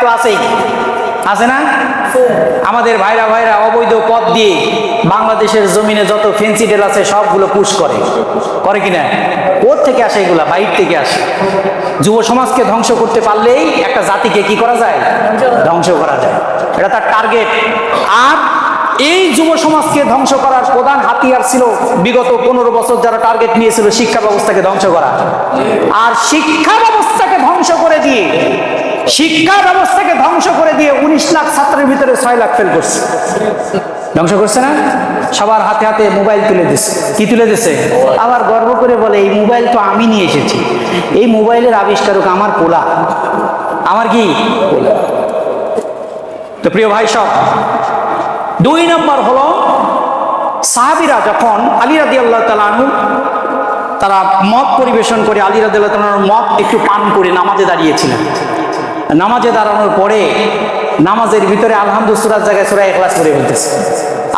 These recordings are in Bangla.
তো আছেই। আছে না? আমাদের ভাইরা ভাইরা অবৈধ পথ দিয়ে বাংলাদেশের জমিনে যত ফেন্সি ডেল আছে সবগুলো পুশ করে। করে কিনা কোর থেকে আসে এগুলা? বাইর থেকে আসে। যুব সমাজকে ধ্বংস করতে পারলেই একটা জাতিকে কি করা যায়? ধ্বংস করা যায়। এটা তার টার্গেট আর এই যুব সমাজকে ধ্বংস করার প্রধান হাতিয়ার ছিল বিগত পনেরো বছর যারা টার্গেট নিয়েছিল শিক্ষা ব্যবস্থাকে ধ্বংস করা। আর শিক্ষা ব্যবস্থাকে ধ্বংস করে দিয়ে শিক্ষা ব্যবস্থাকে ধ্বংস করে দিয়ে উনিশ লাখ ছাত্রের ভিতরে ছয় লাখ ফেল করছে। ধ্বংস করছে না? সবার হাতে হাতে মোবাইল তুলে দিছে। কি তুলে দিছে? আবার গর্ব করে বলে, এই মোবাইল তো আমি নিয়ে এসেছি। এই মোবাইলের আবিষ্কারক আমার পোলা। আমার কি? তো প্রিয় ভাই, সব। দুই নম্বর হলো, সাহাবিরা যখন আলী রাদি আল্লাহ তালু তারা মদ পরিবেশন করে আলী রাদি আল্লাহ তালার মদ একটু পান করে নামাজে দাঁড়িয়েছিলেন। নামাজে দাঁড়ানোর পরে নামাজের ভিতরে আলহামদুসুরার জায়গায় সুরা এখলাস করে ফেলতেছে।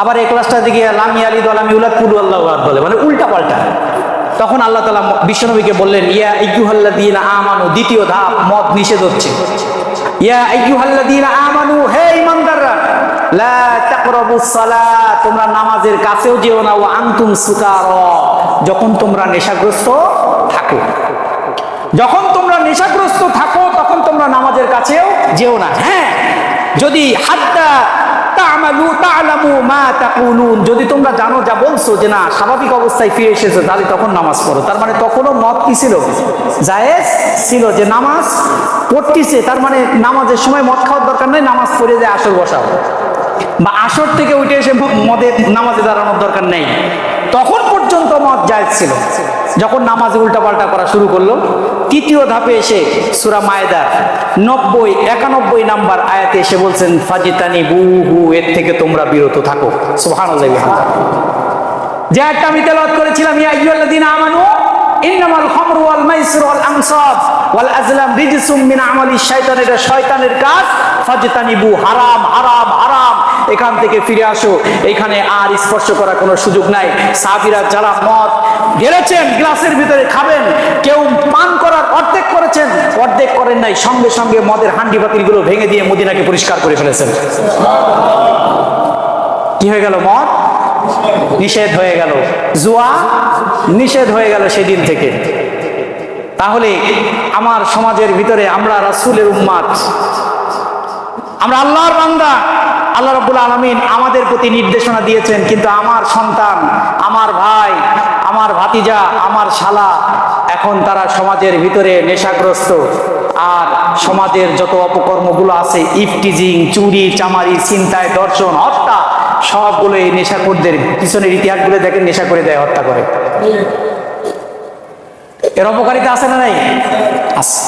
আবার এখলাসটা দিকে লামি আলী দলামি উলাদ পুলু আল্লাহ বলে মানে উল্টা পাল্টা। তখন আল্লাহ তালা বিশ্বনবীকে বললেন, ইয়া ইকুহাল্লা দিন আমানু দ্বিতীয় ধাপ মদ নিষেধ হচ্ছে। ইয়া আইয়ুহাল্লাযীনা আমানু হে সালাত তোমরা নামাজের কাছেও যেও না ও আনতুম সুকারা যখন তোমরা নেশাগ্রস্ত থাকো। যখন তোমরা নেশাগ্রস্ত থাকো তোমরা নামাজের কাছেও যেও না। হ্যাঁ যদি তাকুলুন, যদি তোমরা জানো, যা বলছো যে না, স্বাভাবিক অবস্থায় ফিরে এসেছ, তাহলে তখন নামাজ পড়ো। তার মানে তখনও মত কি ছিল? জায়েজ ছিল যে নামাজ পড়তিছে, তার মানে নামাজের সময় মদ খাওয়ার দরকার নেই, নামাজ পড়ে যায়, আসর বসাও। বা আসর থেকে উঠে এসে মদের নামাজে দাঁড়ানোর দরকার নেই। তখন পর্যন্ত মদ জায়েজ ছিল। যখন নামাজে উল্টাপাল্টা করা শুরু করল তৃতীয় ধাপে এসে সুরা মায়দার নব্বই, একানব্বই নাম্বার আয়াতে এসে বলছেন ফাজিতানি বুহু এর থেকে তোমরা বিরত থাকো। ওয়া যে একটা আমি তেলাওয়াত করেছিলাম, ইয়া আইয়ুহাল্লাযীনা আমানু, ইন্নামাল খামরু ওয়াল মাইসিরু ওয়াল আনসাব ওয়াল আজলাম রিজসুম মিন আমালি শাইতান, এটা শয়তানের কাজ। ফাজতানিবু, হারাম হারাম হারাম। এখান থেকে ফিরে আসো। এখানে আর স্পর্শ করার কোনো সুযোগ নাই। সাহাবীরা যারা মদ গেড়েছেন গ্লাসের ভিতরে খাবেন, কেউ পান করার অর্ধেক করেছেন, অর্ধেক করেন নাই, সঙ্গে সঙ্গে মদের হান্ডি বাতিলগুলো ভেঙে দিয়ে মদিনাকে পরিষ্কার করে ফেলেছেন। কি হয়ে গেল মদ? নিষেধ হয়ে গেল। জুয়া নিষেধ হয়ে গেল সেদিন থেকে। তাহলে আমার সমাজের ভিতরে আমরা রাসুলের উম্মাদ, আমরা আল্লাহর বান্দা আল্লাহ রাব্বুল আলামিন আমাদের প্রতি নির্দেশনা দিয়েছেন, কিন্তু আমার সন্তান, আমার ভাই, আমার ভাতিজা, আমার শালা এখন তারা সমাজের ভিতরে নেশাগ্রস্ত। আর সমাজের যত অপকর্মগুলো আছে, ইফটিজিং, চুরি, চামারি চিন্তায় দর্শন হত্যা সবগুলো এই নেশাখোরদের পিছনের ইতিহাসগুলো দেখেন নেশা করে দেয়, হত্যা করে। এর অপকারিতা আছে না নাই? আছে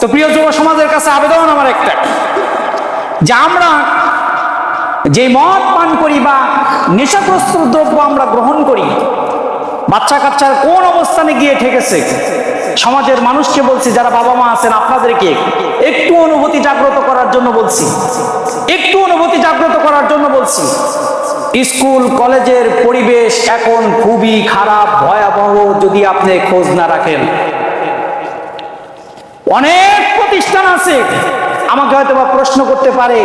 তো প্রিয় যুব সমাজের কাছে আবেদন আমার একটা, যে আমরা যে মদ পান করি বা নেশাগ্রস্ত দ্রব্য আমরা গ্রহণ করি বাচ্চা কাচ্চার কোন অবস্থানে গিয়ে ঠেকেছে? সমাজের মানুষকে বলছি, যারা বাবা মা আছেন, আপনাদেরকে একটু অনুভূতি জাগ্রত করার জন্য বলছি। একটু অনুভূতি জাগ্রত করার জন্য বলছি। স্কুল, কলেজের পরিবেশ এখন খুবই খারাপ, ভয়াবহ, যদি আপনি খোঁজ না রাখেন। অনেক প্রতিষ্ঠান আছে আমাকে হয়তো বা প্রশ্ন করতে পারে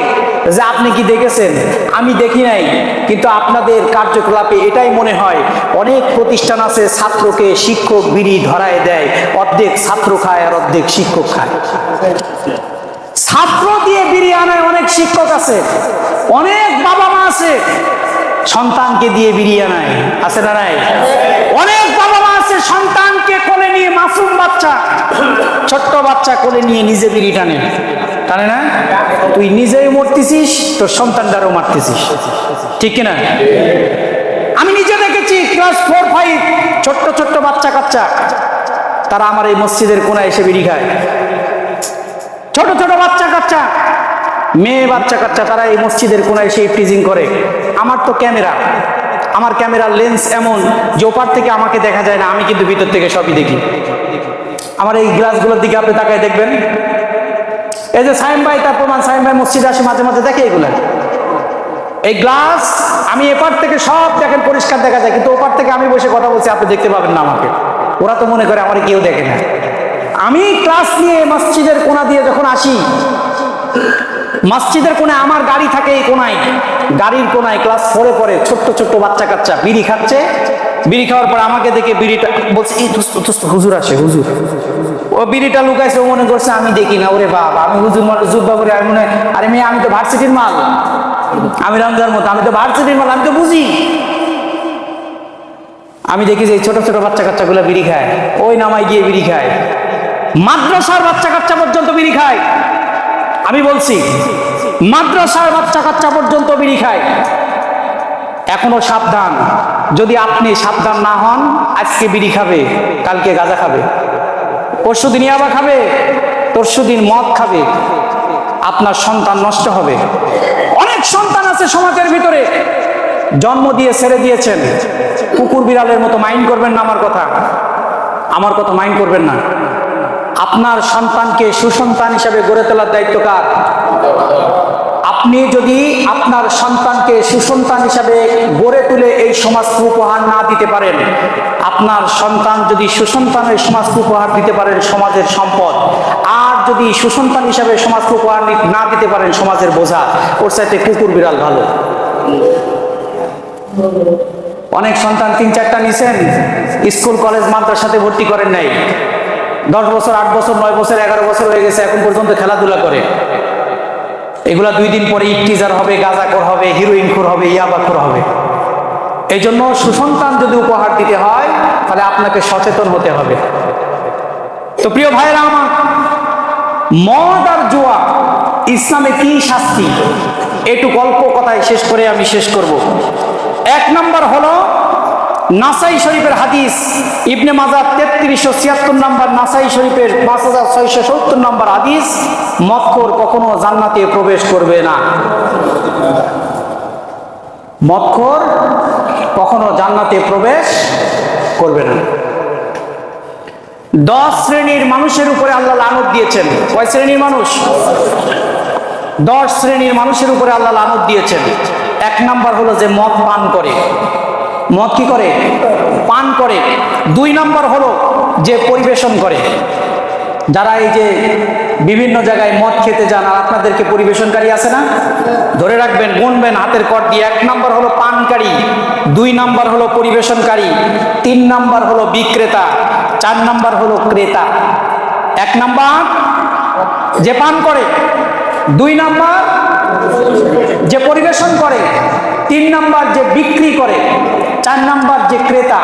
যে আপনি কি দেখেছেন? আমি দেখি নাই। কিন্তু আপনাদের কার্যকলাপে এটাই মনে হয়, অনেক প্রতিষ্ঠান আছে ছাত্রকে শিক্ষক বিড়ি ধরায় দেয়, অর্ধেক ছাত্র খায় আর অর্ধেক শিক্ষক খায়। ছাত্র দিয়ে বিড়ি আনায় অনেক শিক্ষক আছে, অনেক বাবা মা আছে, সন্তানকে দিয়ে বিড়ি আনায়, আছে না নাই? অনেক বাবা মা আছে সন্তানকে কোলে নিয়ে মাসুম বাচ্চা, ছোট্ট বাচ্চা কোলে নিয়ে নিজে বিড়ি টানে। টানে না? তুই নিজেই মরতেছিস, তোর সন্তান সন্তানটারও মারতেছিস। ঠিক কিনা? আমি নিজে দেখেছি ক্লাস ফোর ফাইভ ছোট্ট ছোট্ট বাচ্চা কাচ্চা। তারা আমার এই মসজিদের কোনায় এসে বিড়ি খায়। ছোট ছোট বাচ্চা কাচ্চা। মেয়ে বাচ্চা কাচ্চা, তারা এই মসজিদের কোনায় এসে টিজিং করে। আমার তো ক্যামেরা। আমার ক্যামেরার লেন্স এমন যে ওপার থেকে আমাকে দেখা যায় না, আমি কিন্তু ভিতর থেকে সবই দেখি। আমার এই গ্লাসগুলোর দিকে আপনি তাকায় দেখবেন। এই যে সাইম ভাই, তার প্রমাণ, সাইম ভাই মসজিদে আসে মাঝে মাঝে, দেখে এগুলা। এই গ্লাস, আমি এপার থেকে সব দেখেন, পরিষ্কার দেখা যায়, কিন্তু ওপার থেকে আমি বসে কথা বলছি, আপনি দেখতে পাবেন না আমাকে। ওরা তো মনে করে আমার কেউ দেখে না। আমি ক্লাস নিয়ে মসজিদের কোনা দিয়ে যখন আসি, মসজিদের কোণে আমার গাড়ি থাকে এই কোনায় গাড়ির কোনায় ক্লাস ফোরে পরে ছোট্ট ছোট্ট বাচ্চা কাচ্চা বিড়ি খাচ্ছে। বিড়ি খাওয়ার পর আমাকে দেখে বিড়িটা বলছে, এই হুজুর আসে, হুজুর। ও বিড়িটা লুকাইছে মনে করছে, আমি দেখি না, ওরে বাবা, আমি হুজুর মানে জুব্বা করে, আমি মনে আরে মেয়ে, আমি তো ভার্সিটির মাল। আমি রমজান মতো, আমি তো ভার্সিটির মাল, আমি তো বুঝি। আমি দেখি যে ছোট ছোট বাচ্চা কাচ্চাগুলো বিড়ি খায়। ওই নামায় গিয়ে বিড়ি খায়। মাদ্রাসার বাচ্চা কাচ্চা পর্যন্ত বিড়ি খায়। আমি বলছি, মাদ্রাসার বাচ্চা কাচ্চা পর্যন্ত বিড়ি খায়। এখনও সাবধান। যদি আপনি সাবধান না হন, আজকে বিড়ি খাবে, কালকে গাঁজা খাবে। পরশু দিন ইয়াবা খাবে, পরশু দিন মদ খাবে, আপনার সন্তান নষ্ট হবে। অনেক সন্তান আছে সমাজের ভিতরে, জন্ম দিয়ে ছেড়ে দিয়েছেন। কুকুর বিড়ালের মতো মাইন্ড করবেন না আমার কথা। আমার কথা মাইন্ড করবেন না। আপনার সন্তানকে সুসন্তান হিসাবে গড়ে তোলার দায়িত্ব কার? আপনি যদি আপনার সন্তানকে সুসন্তান হিসাবে গড়ে তুলে এই সমাজকে উপহার না দিতে পারেন, আপনার সন্তান যদি সুসন্তানের সমাজকে উপহার দিতে পারেন সমাজের সম্পদ, আর যদি সুসন্তান হিসাবে সমাজকে উপহার নি- দিতে পারেন সমাজের বোঝা, ওর সাথে কুকুর বিড়াল ভালো। অনেক সন্তান তিন চারটা নিছেন, স্কুল, কলেজ, মাদ্রাসাতে ভর্তি করেন নাই। দশ বছর, আট বছর, নয় বছর, এগারো বছর হয়ে গেছে, এখন পর্যন্ত খেলাধুলা করে। এগুলা দুই দিন পরে ইকটিজার হবে, গাঁজাখোর হবে হিরোইন খোর হবে ইয়াবাখোর হবে। এই জন্য সুসন্তান যদি উপহার দিতে হয়, তাহলে আপনাকে সচেতন হতে হবে। তো প্রিয় ভাইয়েরা আমার, মদ আর জুয়া, ইসলামে কি শাস্তি? একটু গল্প কথায় শেষ করে আমি শেষ করব। এক নম্বর হলো নাসাই শরীফের হাদিস, ইবনে মাজার তেত্রিশশো ছিয়াত্তর নম্বর, নাসাই শরীফের পাঁচ হাজার ছয়শো সত্তর নম্বর হাদিস, মক্কর কখনো জান্নাতে প্রবেশ করবে না। মক্কর কখনো জান্নাতে প্রবেশ করবে না। দশ শ্রেণির মানুষের উপরে আল্লাহ লানত দিয়েছেন। কয় শ্রেণির মানুষ? দশ শ্রেণির মানুষের উপরে আল্লাহ লানত দিয়েছেন। এক নাম্বার হলো যে মদ পান করে। মদ কি করে? পান করে। দুই নম্বর হলো যে পরিবেশন করে। যারা এই যে বিভিন্ন জায়গায় মদ খেতে যান, আর আপনাদেরকে পরিবেশনকারী আছে না? ধরে রাখবেন, গুনবেন হাতের কর দিয়ে। এক নম্বর হলো পানকারী, দুই নম্বর হলো পরিবেশনকারী, তিন নাম্বার হলো বিক্রেতা, চার নাম্বার হলো ক্রেতা। এক নাম্বার যে পান করে, দুই নাম্বার যে পরিবেশন করে। তিন নাম্বার যে বিক্রি করে, চার নাম্বার যে ক্রেতা,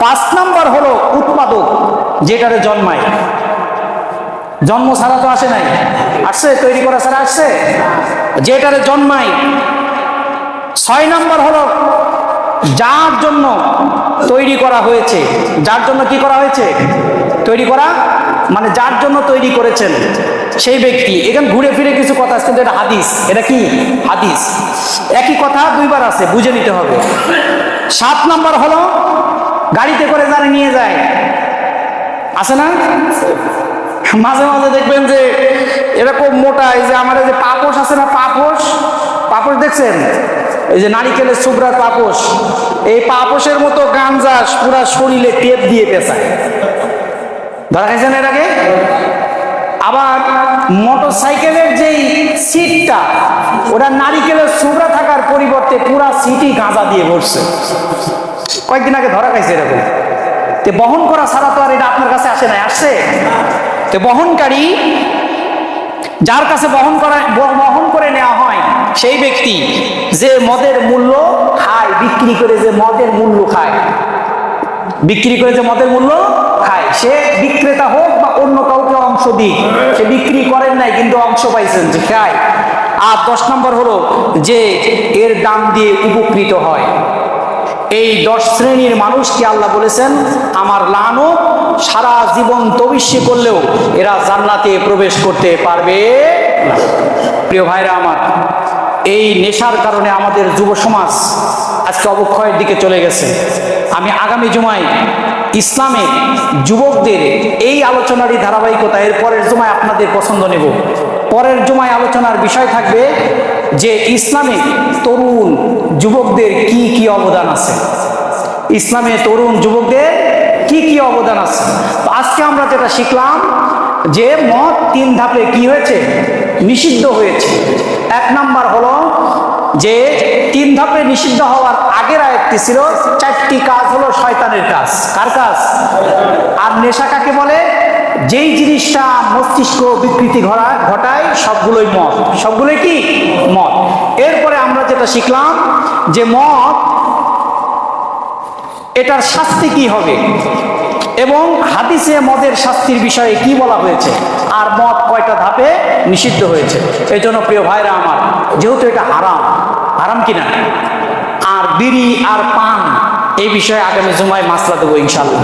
পাঁচ নাম্বার হলো উৎপাদক যেটারে জন্মায়। জন্ম ছাড়া তো আসে নাই। আসছে? তৈরি করা ছাড়া আসছে? যেটারে জন্মায়। ছয় নাম্বার হলো যার জন্য তৈরি করা হয়েছে। যার জন্য কি করা হয়েছে? তৈরি করা মানে যার জন্য তৈরি করেছেন। সেই ব্যক্তি, এখানে ঘুরে ফিরে কিছু কথা আছে এটা হাদিস। এটা কি? হাদিস। একই কথা দুইবার আছে, বুঝে নিতে হবে। সাত নাম্বার হলো, গাড়িতে করে যারা নিয়ে যায়। আছে না? মাঝে মাঝে দেখবেন যে এরকম মোটা, এই যে আমার যে পাপোশ আছে না পাপোশ? পাপোশ দেখছেন? এই যে নারিকেলের সুবরার পাপোশ। এই পাপোশের মতো গাঞ্জাস পুরা শরীরে টেপ দিয়ে পেঁচায়। ধরা খাইছেন এর আগে? আবার মোটর সাইকেলের যেই সিটটা, ওটা নারিকেলের সুবরা থাকার পরিবর্তে পুরা সিটই গাঁজা দিয়ে ভরছে। কয়েকদিন আগে ধরা খাইছে এরকম। তে বহন করা ছাড়া তো আর এটা আপনার কাছে আসে না আসছে? তো বহনকারী, যার কাছে বহন করা, বহন করে নেওয়া হয়, সেই ব্যক্তি যে মদের মূল্য খায়, বিক্রি করে যে মদের মূল্য খায়। বিক্রি করে যে মদের মূল্য খায়, সে বিক্রেতা হোক অংশ দিক সে বিক্রি করেন নাই, কিন্তু অংশ পাইছেন যে, খায়। আর দশ নম্বর হলো যে, এর দাম দিয়ে উপকৃত হয়। এই দশ শ্রেণির মানুষকে আল্লাহ বলেছেন, আমার লানো সারা জীবন তবিষ্যি করলেও এরা জান্নাতে প্রবেশ করতে পারবে প্রিয় ভাইরা আমার, এই নেশার কারণে আমাদের যুব সমাজ আজকে অবক্ষয়ের দিকে চলে গেছে। আমি আগামী জুমায় ইসলামে যুবকদের এই আলোচনারই ধারাবাহিকতা এর পরের জুমায় আপনাদের পছন্দ নেব। পরের জমায় আলোচনার বিষয় থাকবে যে ইসলামে তরুণ যুবকদের কি কি অবদান আছে? ইসলামে তরুণ যুবকদের কি কি অবদান আছে? আজকে আমরা যেটা শিখলাম যে মত তিন ধাপে কি হয়েছে? নিষিদ্ধ হয়েছে। এক নাম্বার হলো যে তিন ধাপে নিষিদ্ধ হওয়ার আগের আয়াতটি ছিল, চারটি কাজ হলো শয়তানের কাজ। কার কাজ? আর নেশা কাকে বলে? যেই জিনিসটা মস্তিষ্ক বিকৃতি ঘটা- ঘটায়, সবগুলোই মদ। সবগুলোই কি? মদ। এরপরে আমরা যেটা শিখলাম, যে মদ, এটার শাস্তি কি হবে? এবং হাদিসে মদের শাস্তির বিষয়ে কি বলা হয়েছে? আর মদ কয়টা ধাপে নিষিদ্ধ হয়েছে? এই জন্য প্রিয় ভাইরা আমার, যেহেতু এটা হারাম হারাম কিনা? আর বিড়ি আর পান এই বিষয়ে আগামী জুমায় মাসলা দেবো ইনশাল্লাহ